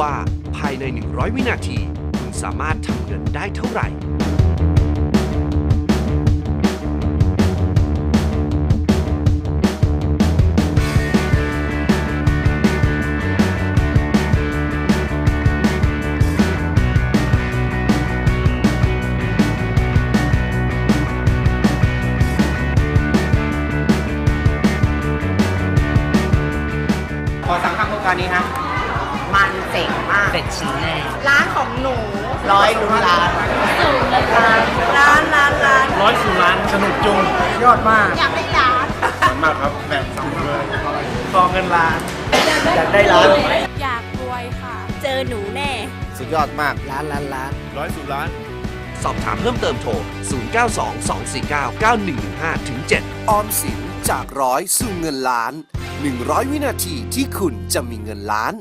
ว่าภายใน 100 วินาที คุณสามารถทำเงินได้เท่าไหร่ ขอสั่งคำโครงการนี้ฮะ มันเจ๋งมาก เป็ดชิ้นแรกร้านของหนูร้อยลุ้นล้านร้านร้านร้านร้อยสู่ล้านสนุกจุงยอดมากอยากได้ร้านมากครับแบบสำเลยกองเงินล้านอยากได้ล้านอยากรวยค่ะ เจอหนูแน่ สุดยอดมากล้านล้านล้านร้อยสู่ล้านสอบถามเพิ่มเติมโทร 0922499115ถึง7ออมสินจากร้อยสู่เงินล้าน 100 วินาทีที่คุณจะมีเงินล้าน